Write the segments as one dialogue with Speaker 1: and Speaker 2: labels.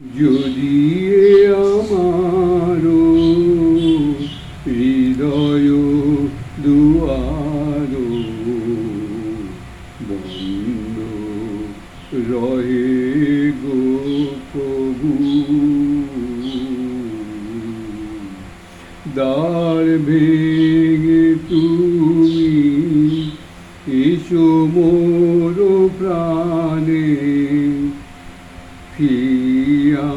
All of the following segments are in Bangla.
Speaker 1: যদি ফিয়া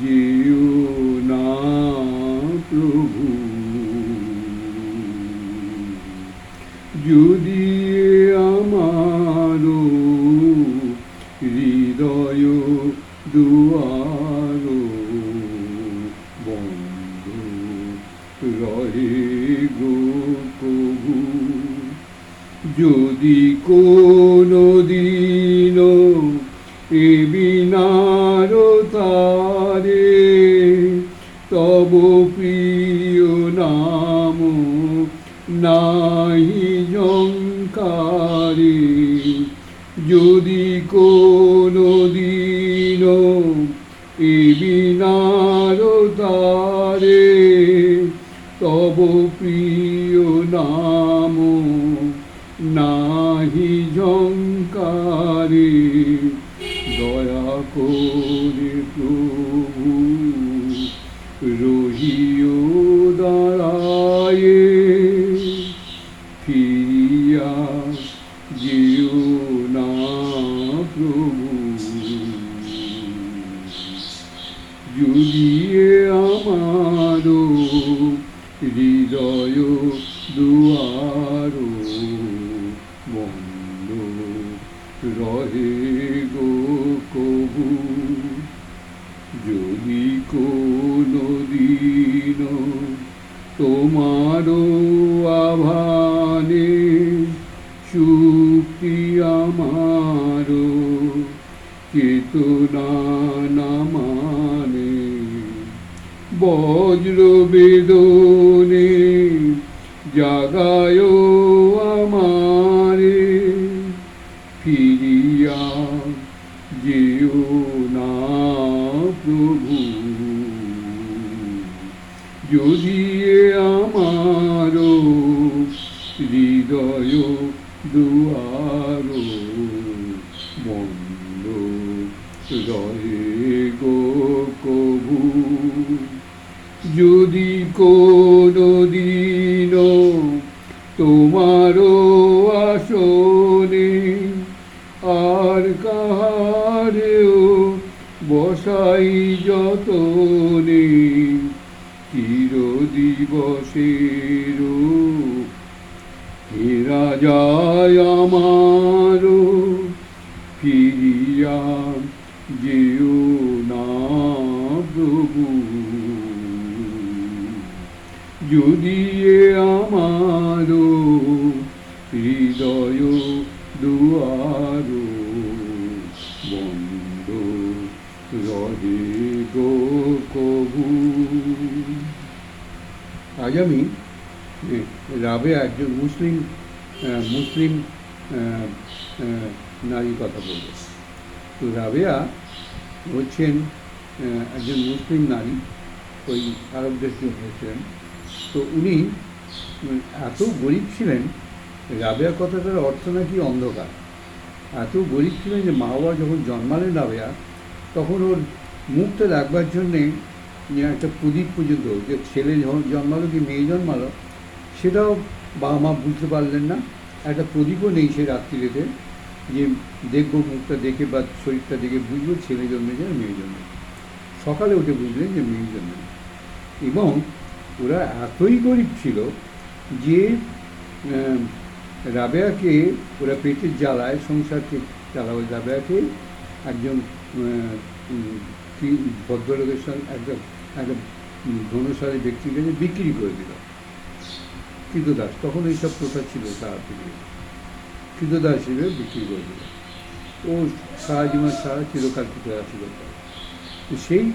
Speaker 1: জিও না প্রভু। বিনার তারে তব প্রিয় নাম নাহি জঙ্কারে। যদি কোনো দিন এ বিনার তারে তব প্রিয় নাম নাহি ঝঙ্কারে দয়া করে প্রভু রহিও দাঁড়ায়ে। রহে গো কবু, যদি কোনো দিন তোমার আভানে সুক্তি আমার চেতনা না মানে বজ্র বেদনে জাগায় ফিরিয়া যেও না প্রভু। যদি আমার হৃদয় দুয়ার বন্ধ রহে গো কবু। যদি কোনো দিন তোমারও আর কাহারেও বসাই যতনে চির দিবসের হেরা যায় আমার, ফিরিয়া যেও না প্রভু। যদি এ আজ আমি এ, রাবে একজন মুসলিম মুসলিম নারীর কথা বলব তো রাবেয়া হচ্ছেন একজন মুসলিম নারী ওই আরব দেশে হয়েছিলেন তো উনি এত গরিব ছিলেন রাবেয়া কথাটার অর্থ নাকি অন্ধকার। এত গরিব ছিলেন যে মা বাবা যখন জন্মালেন রাবেয়া তখন ওর মুখটা রাখবার জন্যে যে একটা প্রদীপ পর্যন্ত যে ছেলে জন্মালো কি মেয়ে জন্মালো, সেটাও বাবা মা বুঝতে পারলেন না। একটা প্রদীপও নেই সে রাত্রিরেতে, যে দেখব মুখটা দেখে বা শরীরটা দেখে বুঝব ছেলে জন্মেছে না মেয়ে জন্মে সকালে উঠে বুঝলেন যে মেয়ে জন্মে এবং ওরা এতই গরিব ছিল যে রাবেয়াকে ওরা পেটের জ্বালায়, সংসারকে চালা ওই রাবেয়াকে একজন ভদ্রলোকের সঙ্গে একটা একটা ধনশালী ব্যক্তির কাছে বিক্রি করে দিল। কৃতদাস তখন এইসব প্রথা ছিল তারা পৃথিবীতে কৃতদাস হিসেবে বিক্রি করে দিল। ও সারা জীবন সারা চিরকাল কৃতদাস ছিল তো সেই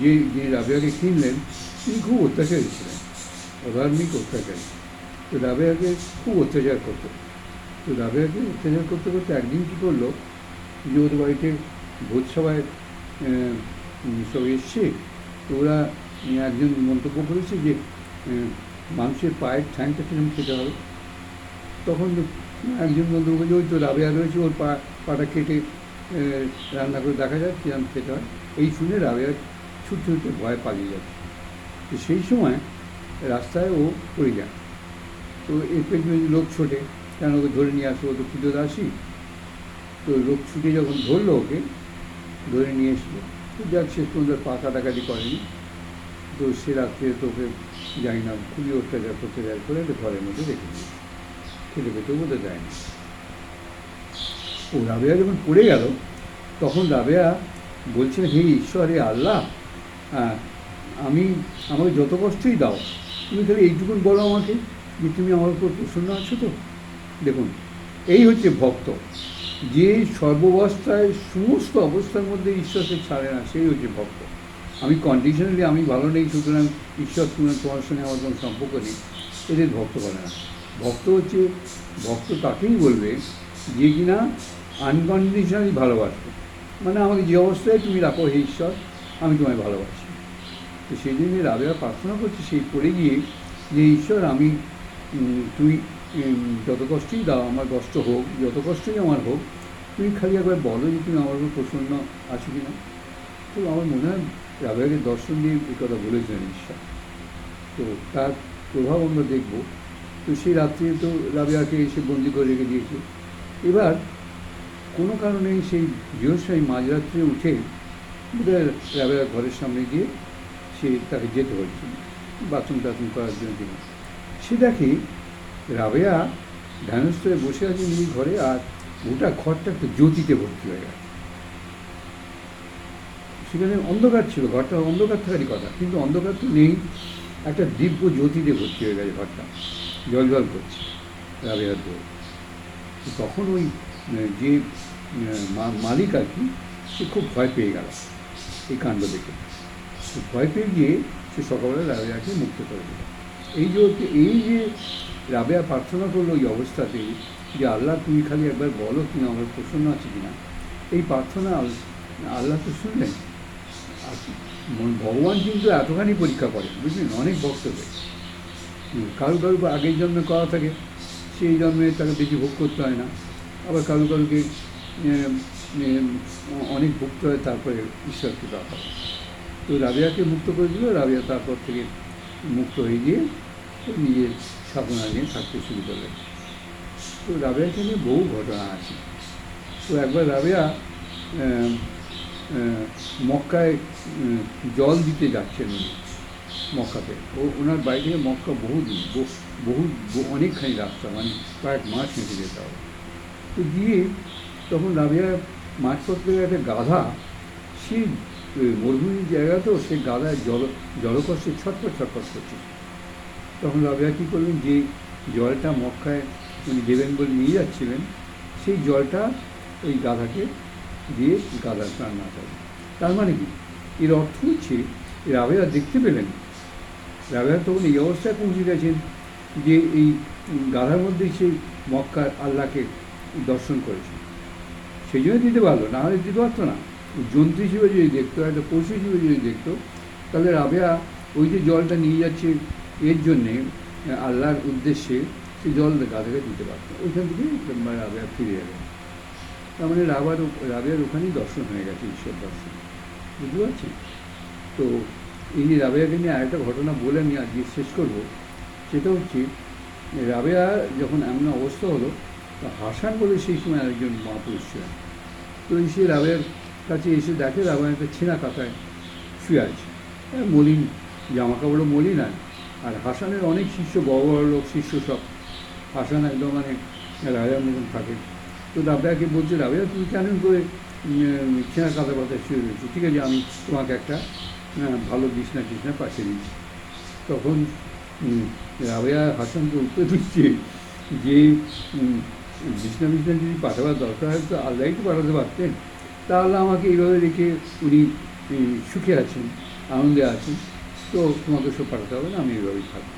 Speaker 1: যে যে রাবেয়াকে কিনলেন, তিনি খুব অত্যাচারী ছিলেন। অধার্মিক অত্যাচারী। তো রাবেয়াকে খুব অত্যাচার করতো। তো রাবেয়াকে অত্যাচার করতে করতে একদিন কী করল, যে ওদের বাড়িতে ভোজসভায় সব এসছে। ওরা একজন মন্তব্য করেছে যে মানুষের পায়ের ঠ্যাংটা কিরম খেতে হবে। তখন একজন মন্তব্য বলছে ওই তো রাবেয়া রয়েছে, ওর পা, পাটা কেটে রান্না করে দেখা যায় কিরম খেতে হয়। এই শুনে রাবেয়া ছুটতে ছুটতে ভয় পালিয়ে যাচ্ছে। তো সেই সময় রাস্তায় ও পড়ে যায়। তো এর পেছনে লোক ছোটে, কেন ওকে ধরে নিয়ে আসো, ও তো ক্ষুদ্র দাসী তো লোক ছুটে যখন ধরলো ওকে ধরে নিয়ে এসলো। যাক, শেষ পর্যন্ত পা কাটাকাটি করেনি। তো সে রাত্রে তোকে জানি না, খুবই অত্যাচার অত্যাচার করে একটা ঘরের মধ্যে রেখে দিল। খেতে পেতেও বোধহয় যায়নি ও রাবেয়া যখন পড়ে গেল, তখন রাবেয়া বলছেন হে ঈশ্বর হে আল্লাহ আমি আমাকে যত কষ্টই দাও, তুমি খালি এইটুকুন বলো আমাকে যে তুমি আমার উপর প্রসন্ন আছো তো? দেখুন, এই হচ্ছে ভক্ত। যে সর্বাবস্থায়, সমস্ত অবস্থার মধ্যে ঈশ্বরকে ছাড়ে না, সেই হচ্ছে ভক্ত। আমি কন্ডিশনালি আমি ভালো নেই, সুতরাং ঈশ্বর তুমি তোমার সঙ্গে আমার কোনো সম্পর্ক নেই, এদের ভক্ত বলে না। ভক্ত হচ্ছে, ভক্ত তাকেই বলবে যে কিনা আনকন্ডিশনালি ভালোবাসবে মানে আমাকে যে অবস্থায় তুমি রাখো হে ঈশ্বর, আমি তোমায় ভালোবাসি। তো সেই জন্য রাবেয়া প্রার্থনা করছে, সেই পড়ে গিয়ে যে ঈশ্বর আমি তুমি যত কষ্টই দাও, আমার কষ্ট হোক, যত কষ্টই আমার হোক তুমি খালি একবার বলো যে তুমি আমার উপর প্রসন্ন আছো কি না তো আমার মনে হয় রাবেয়াকে দর্শন দিয়ে এই কথা বলেছেন ঈশ্বর। তো তার প্রভাব আমরা দেখব। তো সেই রাত্রে তো রাবেয়াকে এসে বন্দি করে রেখে দিয়েছে। এবার কোনো কারণে সেই গৃহস্বামী মাঝরাত্রে উঠে রাবেয়ার ঘরের সামনে গিয়ে সে তাকে যেতে হচ্ছে বাথরুম টাথরুম করার জন্য সে দেখে রাবেয়া ধ্যানস্থ হয়ে বসে আছে নিজের ঘরে আর গোটা ঘরটা একটা জ্যোতিতে ভর্তি হয়ে গেছে। সেখানে অন্ধকার ছিল, ঘরটা অন্ধকার থাকারই কথা, কিন্তু অন্ধকার তো নেই। একটা দিব্য জ্যোতিতে ভর্তি হয়ে গেছে ঘরটা। জল জল করছে রাবেয়ার দৌড় তখন ওই যে মালিক আর কি, সে খুব ভয় পেয়ে গেল এই কাণ্ড দেখে। ভয় পেয়ে গিয়ে সে সকালবেলা রাবেয়াকে মুক্ত করে দিল। এই যে এই যে রাবেয়া প্রার্থনা করল এই অবস্থাতে যে আল্লাহ তুমি খালি একবার বলো তুমি আমার প্রসন্ন আছে কিনা এই প্রার্থনা আল্লাহ তো শুনলেন। আর ভগবান কিন্তু এতখানি পরীক্ষা করে, বুঝলেন? অনেক ভক্তদের কারও কারও আগের জন্মে করা থাকে, সেই জন্মে তাকে বেশি ভোগ করতে হয় না। আবার কারও কারোকে অনেক ভুগতে হয়, তারপরে ঈশ্বরকে দেওয়া হয়। তো রাবিয়াকে মুক্ত করে দিল, রাবিয়া তারপর থেকে মুক্ত হয়ে গিয়ে নিজের সাধনা নিয়ে থাকতে শুরু করলেন তো রাবিয়াকে নিয়ে বহু ঘটনা আছে। তো একবার রাবিয়া মক্কায় জল দিতে যাচ্ছেন উনি মক্কাতে। ও, ওনার বাড়ি থেকে মক্কা বহু দূর, বহু- অনেকখানি রাস্তা মানে কয়েক মাস হেঁটে যেতে হবে। তো গিয়ে তখন রাবিয়া মাঝপথে একটা গাধা সে মরুভূমির জায়গা তো সে গাধায় জল জলকষ্টে ছটফট ছটফট করছে। তখন রাবিয়া কী করবেন যে জলটা মক্কায় উনি দেবেন বলে নিয়ে যাচ্ছিলেন, সেই জলটা ওই গাধাকে দিয়ে গাধার প্রাণ করে তার মানে কি? এর অর্থ হচ্ছে, রাবেয়া দেখতে পেলেন। রাবেয়া তখন এই অবস্থায় পৌঁছে গেছেন যে এই গাধার মধ্যেই সেই মক্কার আল্লাহকে দর্শন করেছে সেই জন্য দিতে পারল, না হলে দিতে পারতো না। জন্তু হিসেবে যদি দেখতো, একটা পশু হিসেবে যদি দেখতো, তাহলে রাবেয়া ওই যে জলটা নিয়ে যাচ্ছে এর জন্যে আল্লাহর উদ্দেশ্যে সে জল গা গাধাকে দিতে পারত। ওইখান থেকে রাবেয়া ফিরে যাবে তার মানে রাবার রাবেয়ার ওখানেই দর্শন হয়ে গেছে ঈশ্বর দর্শন। বুঝতে পারছেন? তো এই রাবেয়াকে নিয়ে আরেকটা ঘটনা বলে আমি আজকে শেষ করব সেটা হচ্ছে রাবেয়া যখন এমন অবস্থা হলো তো হাসান বলে সেই সময় আরেকজন মহাপুরুষ ছিলেন। তো সে রাবেয়ার কাছে এসে দেখে রাবেয়া একটা ছেঁড়া কাতায় শুয়ে আছে। হ্যাঁ, মলিন জামা কাপড়ও মলিন আর আর হাসানের অনেক শিষ্য বড় বড় লোক, শিষ্য সব। হাসান একদম মানে রাজার মতন থাকে। তো রাবেয়াকে বলছে রাবেয়া তুমি কেন করে ছেঁড়া কাঁথা পাতা শুয়ে রয়েছো? ঠিক আছে, আমি তোমাকে একটা ভালো বিছনা, টিছনা পাঠিয়ে দিচ্ছি। তখন রাবেয়া হাসানকে উত্তর দিচ্ছে যে বিছনা বিছনা যদি পাঠাবার দরকার হয়, তো আল্লাহই তো পাঠাতে পারতেন। তাহলে আমাকে এইভাবে রেখে উনি সুখে আছেন, আনন্দে আছেন। তো তোমাকে সব পাঠাতে হবে না, আমি এইভাবেই থাকব।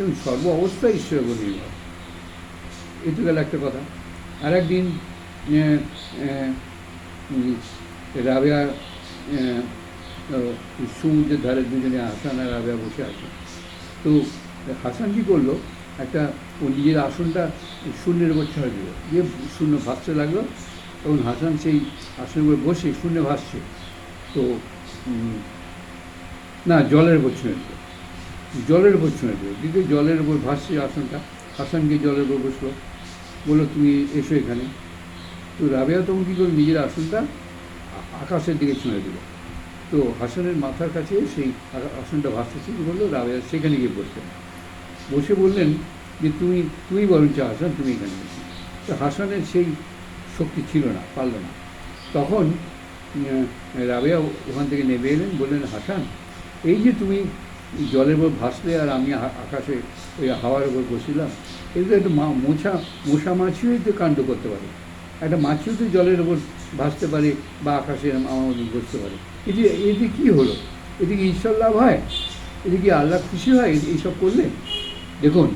Speaker 1: এবং সর্ব অবস্থায় ঈশ্বরের উপর নির্ভর এটু গেল একটা কথা। আর একদিন রাবেয়া সমুদ্রের ধারে দুজনে হাসান আর রাবেয়া বসে আছে। তো হাসান কী করল? একটা, ও নিজের আসনটা শূন্যের উপর ছেড়ে দিল। দিয়ে শূন্য ভাসতে লাগল, তখন হাসান সেই আসনের উপর বসে শূন্য ভাসছে। তো না, জলের উপর ছেড়ে দিল। জলের উপর ছেড়ে দিল। দিকে জলের উপর ভাসছে আসনটা। হাসান গিয়ে জলের উপর বসল। বলল, তুমি এসো এখানে। তো রাবেয়া তখন কী করল? নিজের আসনটা আকাশের দিকে ছুঁয়ে দিল। তো হাসানের মাথার কাছে সেই আসনটা ভাসতে শুরু করল। রাবেয়া সেখানে গিয়ে বসলেন বসে বললেন যে, তুমি তুমি বরঞ্চ হাসান তুমি এখানে বসো তো হাসানের সেই শক্তি ছিল না, পারল না। তখন রাবেয়া ওখান থেকে নেমে এলেন। বললেন, হাসান এই যে তুমি জলের উপর ভাসলে আর আমি আকাশে ওই হাওয়ার উপর বসিলাম তো একটু মা- মোছা মশা মাছিও তো কাণ্ড করতে পারে। একটা মাছিও তো জলের উপর ভাসতে পারে বা আকাশে আমার মধ্যে বসতে পারে। এটি এটি কী হলো? এটি কি ঈশ্বর লাভ হয়? এটি কি আল্লাহ খুশি হয়? এই- এইসব করলে? দেখুন,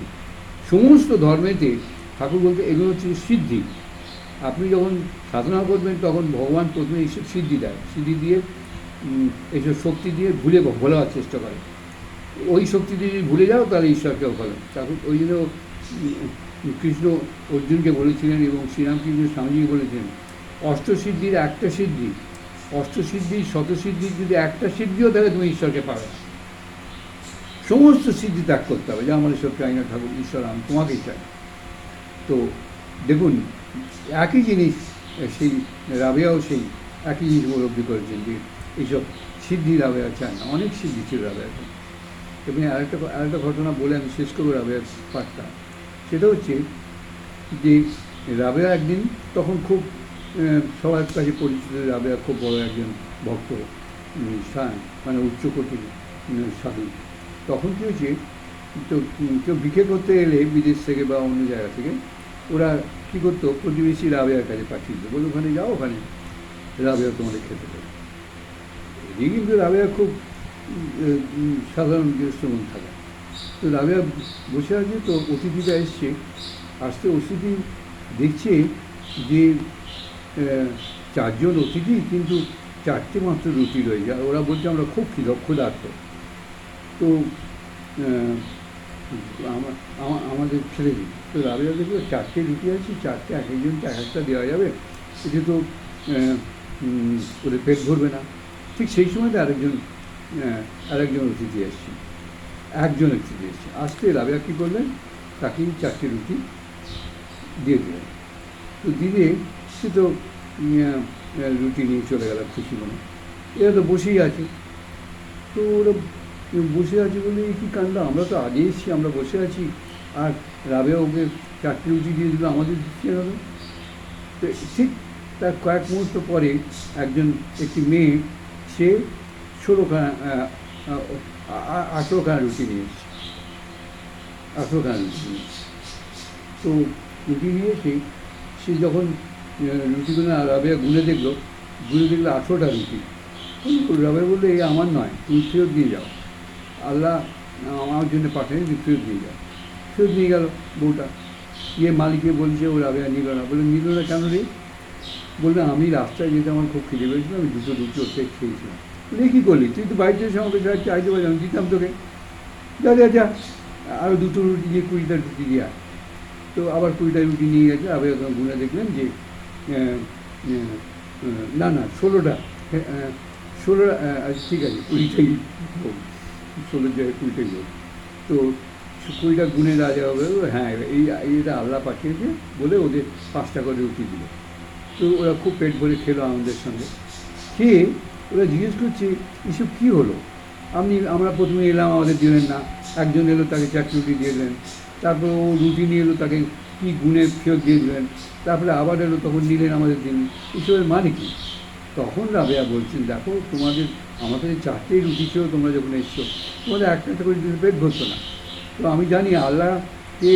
Speaker 1: সমস্ত ধর্মেতে ঠাকুর বলতে এগুলো হচ্ছে সিদ্ধি। আপনি যখন সাধনা করবেন, তখন ভগবান প্রথমে এইসব সিদ্ধি দেয়। সিদ্ধি দিয়ে এইসব শক্তি দিয়ে ভুলে ভোলাবার চেষ্টা করে। ওই শক্তি দিয়ে যদি ভুলে যাও, তাহলে ঈশ্বরকেও বলেন ঠাকুর, ওই জন্য কৃষ্ণ অর্জুনকে বলেছিলেন এবং শ্রীরামকৃষ্ণ স্বামীজি বলেছিলেন অষ্টসিদ্ধির একটা সিদ্ধি অষ্টসিদ্ধির শতসিদ্ধির যদি একটা সিদ্ধিও থাকে তুমি ঈশ্বরকে পাবে। সমস্ত সিদ্ধি ত্যাগ করতে হবে, যে আমার সব চাই না, ঠাকুর, ঈশ্বর আমি তোমাকেই চাই। তো দেখুন, একই জিনিস, সেই রাবেয়াও সেই একই জিনিস উপলব্ধি করেছেন যে এইসব সিদ্ধি রাবেয়া চায় না, অনেক সিদ্ধি ছিল রাবেয়া এবং আরেকটা আরেকটা ঘটনা বলে আমি শেষ করব রাবেয়ার পাঠটা। সেটা হচ্ছে যে রাবেয়া একদিন তখন খুব সবার কাছে পরিচিত রাবেয়া খুব বড় একজন ভক্ত মানে উচ্চকোটির সাধু। তখন কী হয়েছে, তো কেউ বিক্রি করতে এলে বিদেশ থেকে বা অন্য জায়গা থেকে ওরা কী করতো, প্রতিবেশী রাবেয়ার কাছে পাঠিয়ে দিত বলে ওখানে যাও, ওখানে রাবেয়া তোমাদের খেতে দেবে। এদিকে কিন্তু রাবেয়া খুব সাধারণ গৃহস্থ মন থাকে। তো রাবেয়া বসে আছে তো অতিথিটা এসছে। আসতে অতিথি দেখছে যে চারজন অতিথি কিন্তু চারটে মাত্র রুটি রয়েছে আর ওরা বলছে আমরা খুব ক্ষুধ ক্ষুধার্ত। তো আহ, আমা- আমা- আমাদের ছেড়ে দিন। তো রাবিয়া দেখল চারটে রুটি আছে চারটে এক একজনকে এক একটা দেওয়া যাবে। এতে তো ওদের পেট ভরবে না। ঠিক সেই সময়তে আরেকজন আরেকজন অতিথি এসছে। একজন অতিথি এসছে। আসতে রাবেয়া কী করলেন? তাকেই চারটে রুটি দিয়ে দিলেন। তো দিলে সে তো রুটি নিয়ে চলে গেল খুশি মনে। এরা তো বসেই আছে। তো ওরা বসে আছে বলে কী কাণ্ড? আমরা তো আগে এসেছি, আমরা বসে আছি। আর রাবেয়া ওকে চারটে রুটি দিয়ে দিল, আমাদের দিচ্ছে তো। তো ঠিক তার কয়েক মুহূর্ত পরে একজন একটি মেয়ে সে ষোলোখানা আঠেরোখানা রুটি নিয়ে আঠেরোখানা রুটি নিয়ে তো রুটি নিয়ে এসে সে যখন রুটিগুলো রাবেয়া গুনে দেখল গুনে দেখল আঠেরোটা রুটি। রাবেয়া বলল এই আমার নয়, তুমি ফেরত দিয়ে যাও। আল্লাহ আমার জন্য পাঠায়নি তুমি ফেরত দিয়ে যাও। ফেরত নিয়ে গেল বউটা। গিয়ে মালিককে বলছে, ও রাবেয়া নিল না। বলে নিল না কেন রে? বলল আমি রাস্তায় যেতে আমার খুব খিদে পেয়েছিল আমি দুটো ওর থেকে খেয়েছিলাম। বলে কী করলি? তুই তো বাড়িতে এসে আমাকে যা চাইতে পারি আমি দিতাম তোকে। যা যা যা আরও দুটো রুটি দিয়ে কুড়িটা রুটি দিয়ে। তো আবার কুড়িটা রুটি নিয়ে গেছে আবার ওখানে গুনে দেখলেন যে না না ষোলোটা আহ, ষোলো ঠিক আছে কুড়িটাই ষোলোর জায়গায় কুড়িটাই হোক। তো কুড়িটা গুনে রাজা হবে হ্যাঁ এই এটা আল্লাহ পাঠিয়েছে বলে ওদের পাঁচটা করে রুটি দিল। তো ওরা খুব পেট ভরে খেলো আমাদের সঙ্গে। খেয়ে ওরা জিজ্ঞেস করছে, এসব কী হলো? আপনি আমরা প্রথমে এলাম আমাদের দিলেন না। একজন এলো, তাকে চারটি রুটি দিয়ে দিলেন। তারপর ও রুটি নিয়ে এলো, তাকে কী গুণে ফেরত দিয়ে দিলেন। তারপরে আবার এলো, তখন নিলেন আমাদের দিন এসবের মানে কি? তখন রাবেয়া বলছেন, দেখো, তোমাদের আমাদের চারটেই রুটি ছিল, তোমরা যখন এসছো, তোমাদের একটা একটা করে পেট ভরতো না। তো আমি জানি আল্লাহকে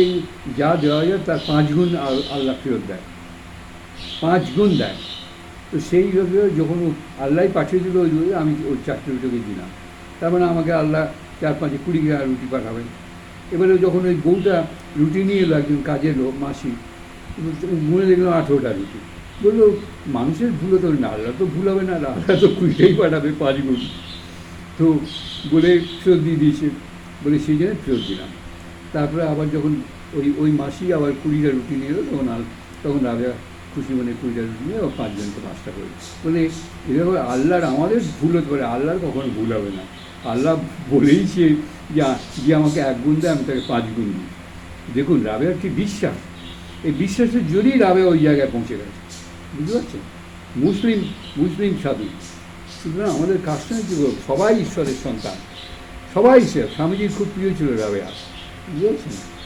Speaker 1: যা দেওয়া যায়, তার পাঁচ গুণ আল্লাহ ফেরত দেয়। পাঁচ গুণ দেয়। তো সেই ভাবে যখন আল্লাহ পাঠিয়ে দিল, ওই আমি ওই চারটে রুটিকে দিলাম। তার মানে আমাকে আল্লাহ চার পাঁচে কুড়ি গ্রাম রুটি পাঠাবেন। এবারে যখন ওই বউটা রুটি নিয়ে এলো, একজন কাজের লোক, মাসি গুনে দেখলাম আঠেরোটা রুটি। বলল, মানুষের ভুল হতে না, আল্লাহ তো ভুল হবে না, আল্লাহ তো কুড়িটাই পাঠাবে, পাঁচ গুণ। তো বলে ফেরত দিয়ে দিয়েছে। বলে সেই জন্য ফেরত দিলাম। তারপরে আবার যখন ওই ওই মাসি আবার কুড়িটা রুটি নিয়ে এলো, তখন তখন রাবেয়া খুশি মনে রুটি নিয়ে আবার পাঁচজনকে পাঁচটা করে মানে এভাবে আল্লাহর আমাদের ভুল হতে পারে, আল্লাহর কখনো ভুল হবে না। আল্লাহ বলেইছে যে যে আমাকে এক গুণ দেয়, আমি তাকে পাঁচ গুণ দিই। দেখুন রাবেয়ার কি বিশ্বাস। এই বিশ্বাসের জন্যই রাবে ওই জায়গায় পৌঁছে গেছে। বুঝতে পারছেন? মুসলিম মুসলিম সাধু। সুতরাং আমাদের কাজটা কী বলব সবাই ঈশ্বরের সন্তান। সবাই ঈশ্বর। স্বামীজির খুব প্রিয় ছিল রাবেয়া বুঝতে পারছেন?